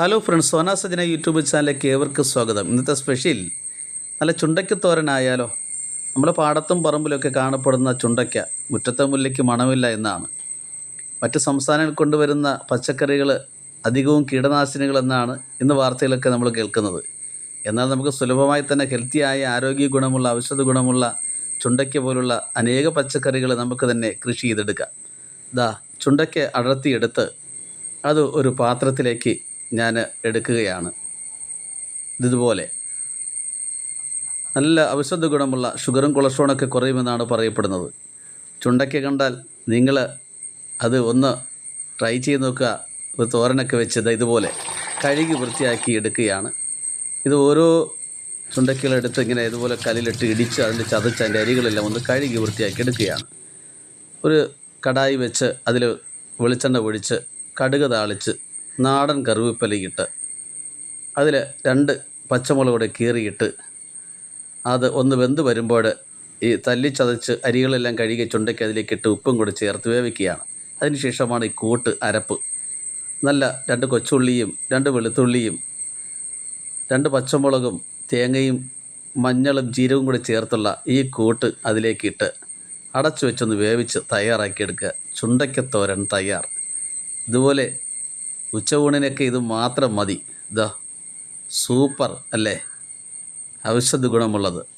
Hello friends Sona Sajana YouTube ചാനലിലേക്ക് ഏവർക്കും സ്വാഗതം. ഇന്നത്തെ സ്പെഷ്യൽ നല്ല ചുണ്ടയ്ക്ക് തോരനായാലോ? നമ്മുടെ പാടത്തും പറമ്പിലൊക്കെ കാണപ്പെടുന്ന ചുണ്ടയ്ക്ക മുറ്റത്തെ മുല്ലയ്ക്ക് മണമില്ല എന്നാണ്. മറ്റ് സംസ്ഥാനങ്ങളിൽ കൊണ്ടുവരുന്ന പച്ചക്കറികൾ അധികവും കീടനാശിനികൾ എന്നാണ് ഇന്ന് വാർത്തയിലൊക്കെ നമ്മൾ കേൾക്കുന്നത്. എന്നാൽ നമുക്ക് സുലഭമായി തന്നെ ഹെൽത്തിയായ ആരോഗ്യ ഗുണമുള്ള ഔഷധ ഗുണമുള്ള ചുണ്ടയ്ക്ക പോലുള്ള അനേക പച്ചക്കറികൾ നമുക്ക് തന്നെ കൃഷി ചെയ്തെടുക്കാം. ദാ ചുണ്ടയ്ക്ക അടർത്തിയെടുത്ത് അത് ഒരു പാത്രത്തിലേക്ക് ഞാൻ എടുക്കുകയാണ്. ഇതുപോലെ. നല്ല ഔഷധ ഗുണമുള്ള ഷുഗറും കൊളസ്ട്രോളൊക്കെ കുറയുമെന്നാണ് പറയപ്പെടുന്നത്. ചുണ്ടയ്ക്ക് കണ്ടാൽ നിങ്ങൾ അത് ഒന്ന് ട്രൈ ചെയ്ത് നോക്കുക. ഒരു തോരനൊക്കെ വെച്ചത് ഇതുപോലെ കഴുകി വൃത്തിയാക്കി എടുക്കുകയാണ്. ഇത് ഓരോ ചുണ്ടയ്ക്കലെടുത്ത് ഇങ്ങനെ ഇതുപോലെ കല്ലിലിട്ട് ഇടിച്ച് അതിന്റെ ചതച്ച് അതിന്റെ അരികളെല്ലാം ഒന്ന് കഴുകി വൃത്തിയാക്കി എടുക്കുകയാണ്. ഒരു കടായി വെച്ച് അതിൽ വെളിച്ചെണ്ണ ഒഴിച്ച് കടുക് താളിച്ച് നാടൻ കറിവേപ്പിലയിട്ട് അതിൽ രണ്ട് പച്ചമുളക് കൂടെ കീറിയിട്ട് അത് ഒന്ന് വെന്ത് വരുമ്പോൾ ഈ തല്ലി ചതച്ച് അരികളെല്ലാം കഴുകി ചുണ്ടയ്ക്ക് അതിലേക്ക് ഇട്ട് ഉപ്പും കൂടി ചേർത്ത് വേവിക്കുകയാണ്. അതിനുശേഷമാണ് ഈ കൂട്ട് അരപ്പ്. നല്ല രണ്ട് കൊച്ചുള്ളിയും രണ്ട് വെളുത്തുള്ളിയും രണ്ട് പച്ചമുളകും തേങ്ങയും മഞ്ഞളും ജീരകവും കൂടി ചേർത്തുള്ള ഈ കൂട്ട് അതിലേക്കിട്ട് അടച്ചു വെച്ചൊന്ന് വേവിച്ച് തയ്യാറാക്കിയെടുക്കുക. ചുണ്ടയ്ക്കത്തോരൻ തയ്യാർ. ഇതുപോലെ ഉച്ചയൂണിനൊക്കെ ഇത് മാത്രം മതി. ഇതാ സൂപ്പർ അല്ലേ? ഔഷധ ഗുണമുള്ളത്.